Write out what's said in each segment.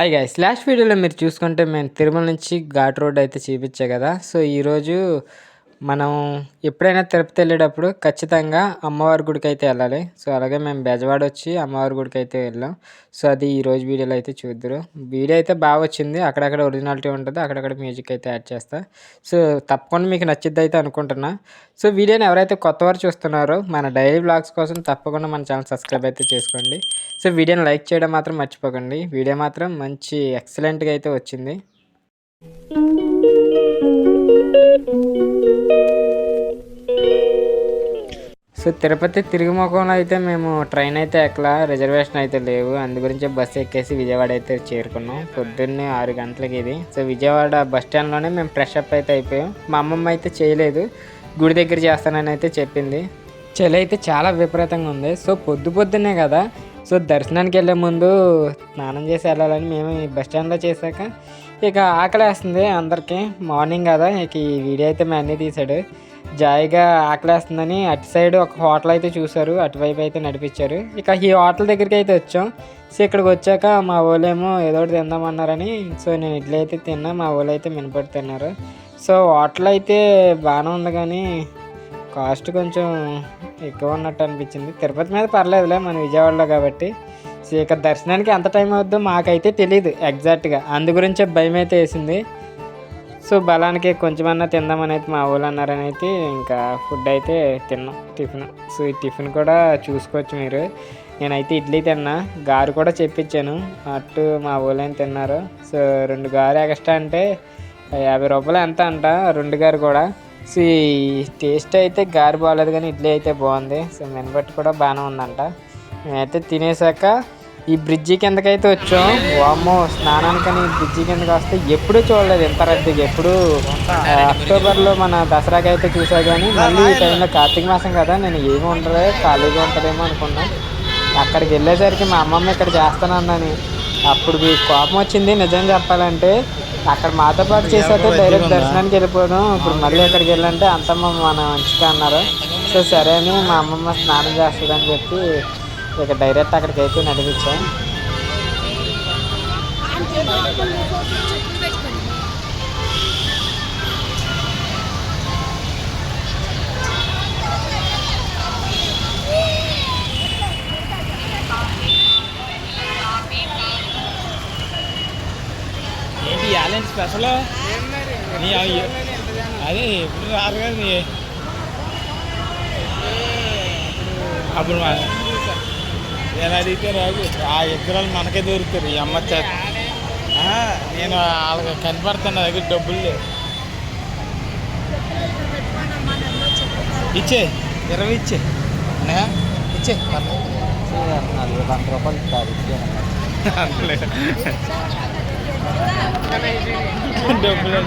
Hi guys last వీడియోలో మీరు చూసుకుంటే మేము తిరుమల నుంచి ఘాట్ రోడ్ అయితే చూపించా కదా. సో ఈరోజు మనం ఎప్పుడైనా తిరుపతి వెళ్ళేటప్పుడు ఖచ్చితంగా అమ్మవారి గుడికి అయితే వెళ్ళాలి. సో అలాగే మేము బెజవాడ వచ్చి అమ్మవారి గుడికి అయితే వెళ్ళాం. సో అది ఈరోజు వీడియోలో అయితే చూద్దరు. వీడియో అయితే బాగా వచ్చింది. అక్కడక్కడ ఒరిజినాలిటీ ఉంటుంది. అక్కడక్కడ మ్యూజిక్ అయితే యాడ్ చేస్తా. సో తప్పకుండా మీకు నచ్చిద్ది అయితే అనుకుంటున్నా. సో వీడియోని ఎవరైతే కొత్త వారు చూస్తున్నారో మన డైలీ బ్లాగ్స్ కోసం తప్పకుండా మన ఛానల్ సబ్స్క్రైబ్ అయితే చేసుకోండి. సో వీడియోని లైక్ చేయడం మాత్రం మర్చిపోకండి. వీడియో మాత్రం మంచి ఎక్సలెంట్గా అయితే వచ్చింది. సో తిరుపతి తిరుగుముఖంలో అయితే మేము ట్రైన్ అయితే ఎక్కలా రిజర్వేషన్ అయితే లేవు. అందు గురించి బస్సు ఎక్కేసి విజయవాడ అయితే చేరుకున్నాం. పొద్దున్నే ఆరు గంటలకి ఇది. సో విజయవాడ బస్ స్టాండ్లోనే మేము ఫ్రెష్ అప్ అయితే అయిపోయాం. మా అమ్మమ్మ అయితే చేయలేదు. గుడి దగ్గర చేస్తానని అయితే చెప్పింది. చలి అయితే చాలా విపరీతంగా ఉంది. సో పొద్దు పొద్దున్నే కదా. సో దర్శనానికి వెళ్ళే ముందు స్నానం చేసి వెళ్ళాలని మేము ఈ బస్ స్టాండ్లో చేశాక ఇక ఆకలేస్తుంది అందరికీ. మార్నింగ్ కదా ఇక ఈ వీడియో అయితే మా అన్నీ తీశాడు. జాయిగా ఆకలేస్తుందని అటు సైడ్ ఒక హోటల్ అయితే చూశారు అటువైపు అయితే నడిపించారు. ఇక ఈ హోటల్ దగ్గరికి అయితే వచ్చాం. సో ఇక్కడికి వచ్చాక మా ఓలేమో ఏదో ఒకటి తిందామన్నారని సో నేను ఇడ్లీ అయితే తిన్నా మా వాళ్ళు అయితే మినపడి తిన్నారు. సో హోటల్ అయితే బాగానే ఉంది కానీ కాస్ట్ కొంచెం ఎక్కువ ఉన్నట్టు అనిపించింది. తిరుపతి మీద పర్లేదులే మన విజయవాడలో కాబట్టి. ఇక దర్శనానికి ఎంత టైం అవుద్దో మాకైతే తెలియదు ఎగ్జాక్ట్గా. అందు గురించే భయం అయితే వేసింది. సో బలానికి కొంచెమన్నా తిందామని అయితే మా వాళ్ళు అన్నారని అయితే ఇంకా ఫుడ్ అయితే తిన్నాం టిఫిన్. సో ఈ టిఫిన్ కూడా చూసుకోవచ్చు మీరు. నేనైతే ఇడ్లీ తిన్నా గారు కూడా చెప్పించాను. అటు మా వాళ్ళు తిన్నారు? సో రెండు గారు ఎక్స్ట్రా అంటే యాభై రూపాయలు ఎంత అంట? రెండు గారు కూడా. సో ఈ టేస్ట్ అయితే గారి బాగాలేదు కానీ ఇడ్లీ అయితే బాగుంది. సో మినబట్టి కూడా బాగానే ఉందంట. నేనైతే తినేసాక ఈ బ్రిడ్జి కిందకైతే వచ్చాం. వామ్మో స్నానానికని బ్రిడ్జి కిందకి వస్తే ఎప్పుడూ చూడలేదు. ఇంత రద్దీకి ఎప్పుడు అక్టోబర్లో మన దసరాకి అయితే చూసా కానీ మళ్ళీ ఈ టైంలో కార్తీక మాసం కదా నేను ఏమి ఉండదు ఖాళీగా ఉంటుందేమో అనుకున్నాను అక్కడికి వెళ్ళేసరికి మా అమ్మమ్మ ఇక్కడ చేస్తానన్నాను అప్పుడు మీకు కోపం వచ్చింది నిజం చెప్పాలంటే. అక్కడ మాతో పాటు చేసాక డైరెక్ట్ దర్శనానికి వెళ్ళిపోదాం. ఇప్పుడు మళ్ళీ అక్కడికి వెళ్ళంటే అంతమ్మ మన మంచిగా అన్నారు. సో సరే అని మా అమ్మమ్మ స్నానం చేస్తుందని చెప్పి ఇక డైరెక్ట్ అక్కడికి అయితే నడిపించాం. ఏంటి ఇవ్వాలండి స్పెషల్ అది అదే ఎప్పుడు రాదు కదా అప్పుడు నేను అడిగితే రాదు. ఆ ఇద్దరు మనకే దొరుకుతారు ఈ అమ్మ చేత నేను వాళ్ళకి కనపడతాను నా దగ్గర డబ్బులు లేవు. ఇచ్చే ఇరవై ఇచ్చే? ఇచ్చే నలభై వంద రూపాయలు అంతలే డబ్బులు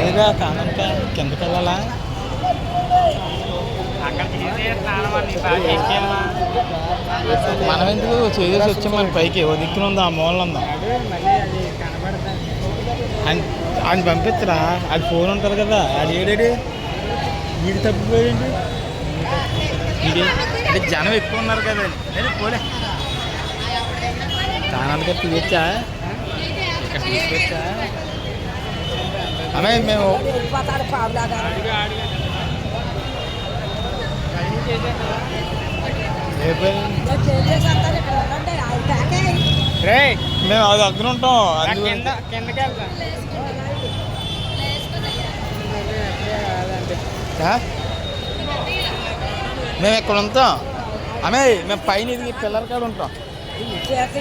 ఏదా కానంత కిందకి వెళ్ళాలా మనం ఎందుకు చేసేసి వచ్చాం మన పైకి? ఓ దిక్కున ఉందా? ఆ మూల ఉందా? ఆయన ఆయన అది ఫోన్ ఉంటారు కదా. అది ఏడేడి వీడు తప్పిపోయాడు అంటే జనం ఎక్కువ ఉన్నారు కదా. నేను పోలే. దానాలుగా తీయచ్చా? ఇక్కడ తీసుకొచ్చా అమ్మాయి మేము రే మేము అది అక్కడ ఉంటాం. అందుకు కిందకి వెళ్తాం? మేము ఇక్కడ ఉంటాం? అమ్మే మేము పైన ఇది పిల్లల కాడ ఉంటాం.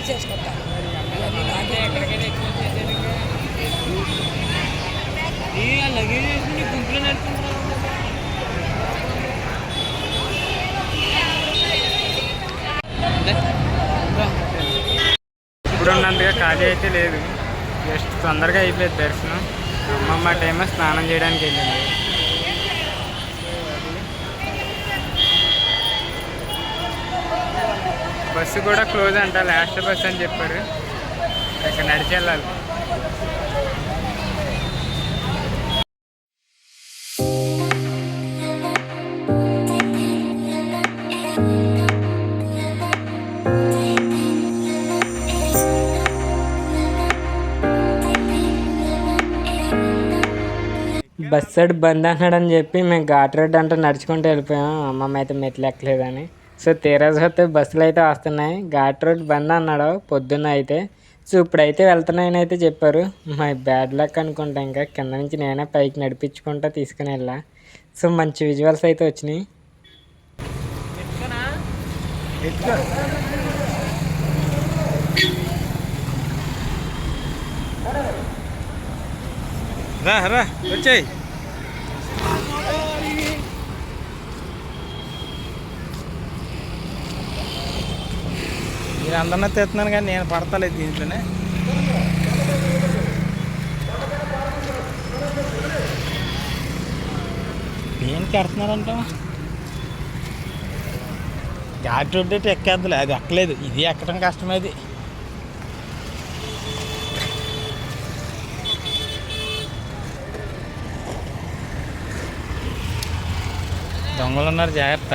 చేసుకుంటాం అంతగా ఖాళీ అయితే లేదు. జస్ట్ తొందరగా అయిపోయింది దర్శనం. అమ్మమ్మ టైమ్ స్నానం చేయడానికి వెళ్ళింది. బస్సు కూడా క్లోజ్ అంట లాస్ట్ బస్ అని చెప్పారు. ఇక్కడ నడిచి వెళ్ళాలి. బస్ సైడ్ బంద్ అన్నాడని చెప్పి మేము ఘాట్ రోడ్ అంటే నడుచుకుంటూ వెళ్ళిపోయాం. అమ్మమ్మ అయితే మెట్లు ఎక్కలేదని సో తీరా చూస్తే బస్సులు అయితే వస్తున్నాయి. ఘాట్ రోడ్ బంద్ అన్నాడు. పొద్దున్న అయితే. సో ఇప్పుడైతే వెళ్తున్నాయని అయితే చెప్పారు. మై బ్యాడ్ లక్ అనుకుంటా ఇంకా. కింద నుంచి నేనే పైకి నడిపించుకుంటా తీసుకుని వెళ్ళా. సో మంచి విజువల్స్ అయితే వచ్చినాయి. రా రా వచ్చాయి. మీరు అందరినీ తెస్తున్నాను కానీ నేను పడతలేదు దీంట్లోనే. దేనికి ఎడుతున్నారంట? ఘాట్ రోడ్ ఎక్కేద్దులే. అది ఎక్కలేదు. ఇది ఎక్కడం కష్టమేది దొంగలు ఉన్నారు జాగ్రత్త.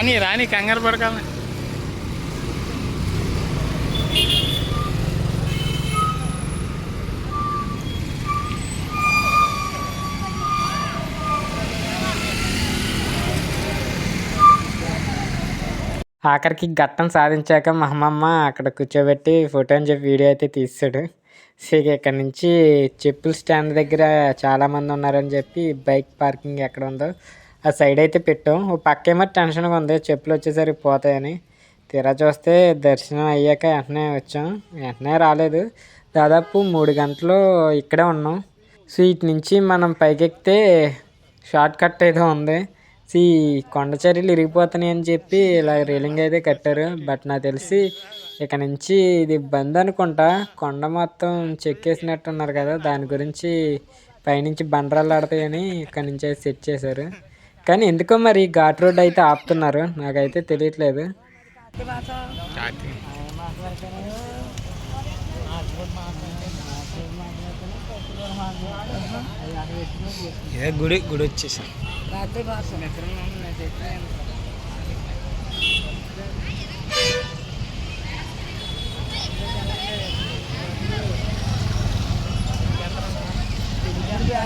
రాని రాని కంగారు పడకాలి ఆఖరికి గట్టం సాధించాక మా అమ్మమ్మ అక్కడ కూర్చోబెట్టి ఫోటో అని చెప్పి వీడియో అయితే తీసాడు సో ఇక్కడ నుంచి చెప్పుల స్టాండ్ దగ్గర చాలామంది ఉన్నారని చెప్పి బైక్ పార్కింగ్ ఎక్కడ ఉందో ఆ సైడ్ అయితే పెట్టాం. ఓ పక్కేమో టెన్షన్గా ఉంది. చెప్పులు వచ్చేసరికి పోతాయని. తీరా చూస్తే దర్శనం అయ్యాక వెంటనే వచ్చాం. వెంటనే రాలేదు. దాదాపు మూడు గంటలు ఇక్కడే ఉన్నాం. సో ఇటు నుంచి మనం పైకెక్కితే షార్ట్ కట్ అయితే ఉంది. సో ఈ కొండ చర్యలు ఇరిగిపోతున్నాయి అని చెప్పి ఇలా రీలింగ్ అయితే కట్టారు. బట్ నాకు తెలిసి ఇక నుంచి ఇది బంద్ అనుకుంటా. కొండ మొత్తం చెక్కేసినట్టున్నారు కదా. దాని గురించి పైనుంచి బండరాలు ఆడతాయని ఇక్కడ నుంచి సెట్ చేశారు. కానీ ఎందుకో మరి ఘాట్ రోడ్ అయితే ఆపుతున్నారు. నాకైతే తెలియట్లేదు. గుడి? గుడి వచ్చేసాం.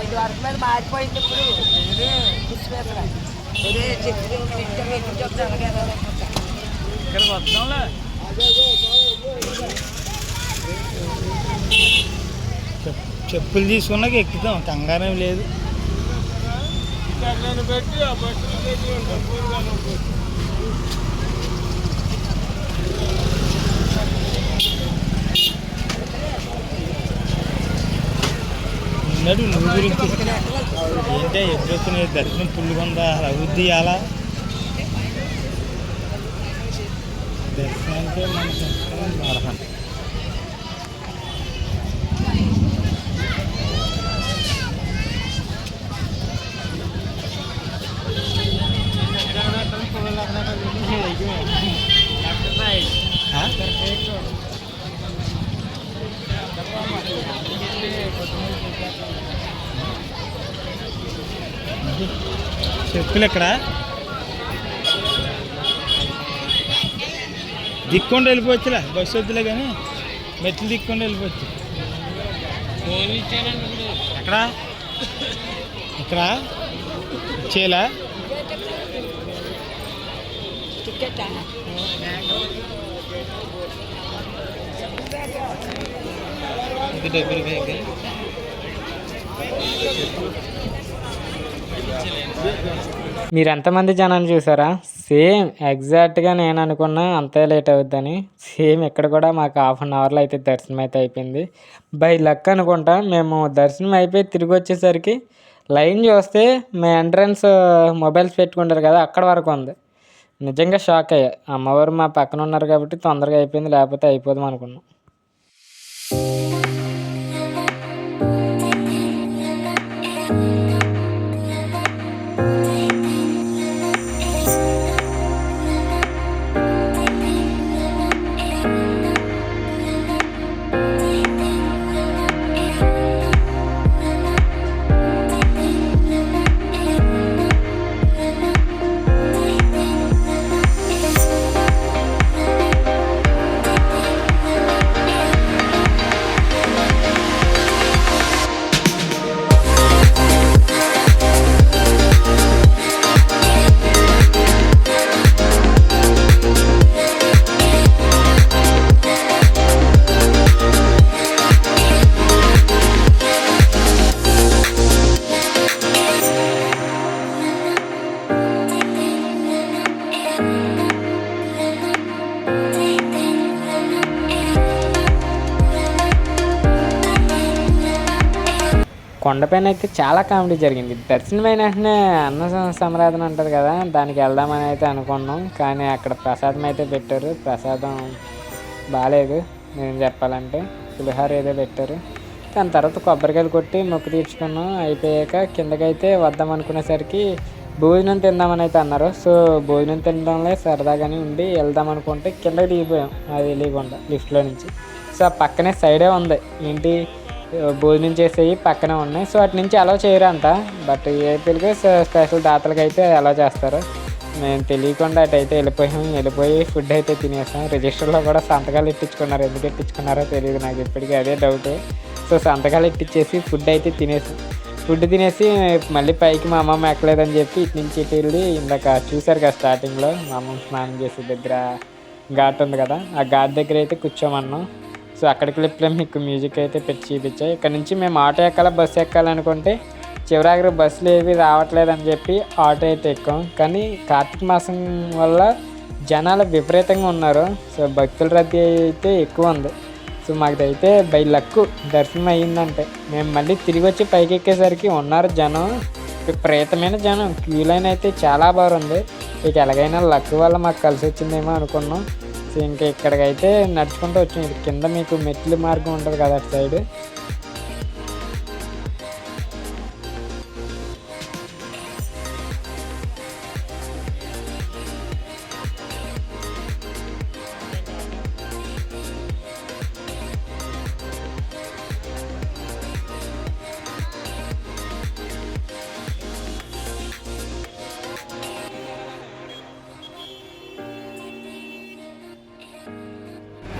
ఐదు వరకు మీద మారిపోయింది ఇప్పుడు. ఇక్కడ వద్దాంలే చెప్పులు తీసుకున్నాక ఎక్కుతాం కంగారం లేదు. ఉన్నాడు నువ్వు గురించి. ఏంటంటే ఎప్పుడొచ్చిన దర్శనం పుల్లుగా ఉందా? అలా అవుద్ది అలా. దర్శనానికి మన సంస్కారం వాడతాం ఆ? చెప్పులు ఎక్కడ? దిక్కుండా వెళ్ళిపోవచ్చులే బస్సు వద్దులే కానీ మెట్లు దిక్కుండా వెళ్ళిపోవచ్చు. ఎక్కడ? ఇక్కడ చేలా ఇది డబ్బులు కాక మీరు ఎంతమంది జనాన్ని చూసారా? సేమ్ ఎగ్జాక్ట్గా నేను అనుకున్నా అంతే లేట్ అవుద్దని. సేమ్ ఇక్కడ కూడా మాకు హాఫ్ అన్ అవర్లో అయితే దర్శనం అయితే అయిపోయింది. బై లక్ అనుకుంటా మేము దర్శనం అయిపోయి తిరిగి వచ్చేసరికి లైన్ చూస్తే మా ఎంట్రన్స్ మొబైల్స్ పెట్టుకుంటారు కదా అక్కడ వరకు ఉంది. నిజంగా షాక్ అయ్యా. అమ్మవారు మా పక్కన ఉన్నారు కాబట్టి తొందరగా అయిపోయింది లేకపోతే అయిపోదాం అనుకున్నాం. కొండపైన అయితే చాలా కామెడీ జరిగింది. దర్శనం వెంటనే అన్న సమరాధన ఉంటుంది కదా దానికి వెళ్దామని అయితే అనుకున్నాం. కానీ అక్కడ ప్రసాదం అయితే పెట్టారు. ప్రసాదం బాగాలేదు నేను చెప్పాలంటే. పులిహార ఏదో పెట్టారు. దాని తర్వాత కొబ్బరికాయలు కొట్టి మొక్కు తీర్చుకున్నాం. అయిపోయాక కిందకైతే వద్దాం అనుకునేసరికి భోజనం తిందామని అయితే అన్నారు. సో భోజనం తినడంలో సరదాగానే ఉండి వెళ్దాం అనుకుంటే కిందకి దిగిపోయాం. అది తెలియకుండా లిఫ్ట్లో నుంచి. సో ఆ పక్కనే సైడే ఉంది. ఏంటి? భోజనం చేసేవి పక్కనే ఉన్నాయి. సో అటు నుంచి అలా చేయరు అంత బట్ ఏపీలకి స్పెషల్ దాతలకి అయితే అలా చేస్తారు. మేము తెలియకుండా అటు అయితే వెళ్ళిపోయాం. వెళ్ళిపోయి ఫుడ్ అయితే తినేసాం. రిజిస్టర్లో కూడా సంతకాలు ఎట్టించుకున్నారు ఎందుకు ఇప్పించుకున్నారో తెలియదు. నాకు ఇప్పటికీ అదే డౌట్. సో సంతకాలు ఎట్టించేసి ఫుడ్ అయితే తినేసాం. ఫుడ్ తినేసి మళ్ళీ పైకి మా అమ్మమ్మ ఎక్కలేదని చెప్పి ఇటు నుంచి ఇటు వెళ్ళి ఇందాక చూశారు కదా స్టార్టింగ్లో. మా అమ్మమ్మ స్నానం చేసే దగ్గర ఘాట్ ఉంది కదా. ఆ ఘాట్ దగ్గర అయితే కూర్చోమన్నాం. సో అక్కడికి వెళ్ళి మీకు మ్యూజిక్ అయితే పెట్టి చూపించాయి ఇక్కడ నుంచి మేము ఆటో ఎక్కాల బస్సు ఎక్కాలనుకుంటే చివరాఖరి బస్సులు ఏవి రావట్లేదని చెప్పి ఆటో అయితే ఎక్కాం. కానీ కార్తీక మాసం వల్ల జనాలు విపరీతంగా ఉన్నారు. సో భక్తుల రద్దీ అయితే ఎక్కువ ఉంది. సో మాకైతే బై లక్కు దర్శనం అయ్యిందంటే మేము మళ్ళీ తిరిగి వచ్చి పైకి ఎక్కేసరికి ఉన్నారు జనం. విపరీతమైన జనం. క్యూ లైన్ అయితే చాలా బాగుంది. ఇక ఎలాగైనా లక్ వల్ల మాకు కలిసి వచ్చిందేమో అనుకున్నాం. ఇంకా ఇక్కడికైతే నడుచుకుంటూ వచ్చాం. కింద మీకు మెట్లు మార్గం ఉంటుంది కదా అటు సైడ్.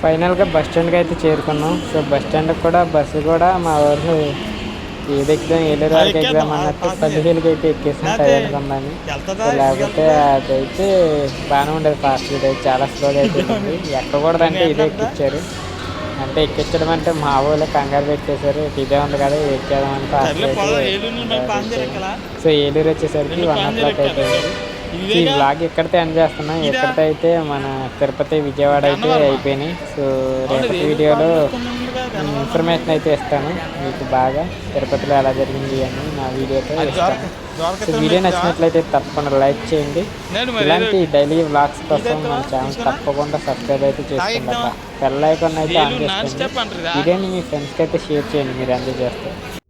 ఫైనల్గా బస్ స్టాండ్కి అయితే చేరుకున్నాం. సో బస్ స్టాండ్కి కూడా బస్సు కూడా మా ఊరు ఏది ఎగ్జామ్ ఏడు వరకు ఎగ్జామ్ అన్నట్టు పదిహేనుకి అయితే ఎక్కేసాం టైర్ ఉందని సో లేకపోతే అదైతే బాగానే ఉండేది ఫాస్ట్ అయితే చాలా స్లోగా అయితే ఉంది ఎక్కకూడదంటే ఇదే ఎక్కిచ్చారు. అంటే ఎక్కించడం అంటే మా ఊళ్ళో కంగారు పెట్టేశారు. ఇదే ఉంది కదా ఎక్కేదామని ఫాస్ట్ సో ఏలూరు వచ్చేసరికి వన్ ఓ క్లాక్ అయిపోయింది. ఈ బ్లాగ్ ఎక్కడితే ఎండ్ చేస్తున్నాం. ఎక్కడితే అయితే మన తిరుపతి విజయవాడ అయితే అయిపోయినాయి. సో రేపటి వీడియోలో ఇన్ఫర్మేషన్ అయితే ఇస్తాను. మీకు బాగా తిరుపతిలో ఎలా జరిగింది అని నా వీడియోతో ఇస్తాను. సో వీడియో నచ్చినట్లయితే తప్పకుండా లైక్ చేయండి. ఇలాంటి డైలీ వ్లాగ్స్ కోసం మన ఛానల్ తప్పకుండా సబ్స్క్రైబ్ అయితే బెల్ ఐకాన్ అయితే ఆన్ చేసుకోండి వీడియోని మీ ఫ్రెండ్స్కి అయితే షేర్ చేయండి. మీరు అందజేస్తారు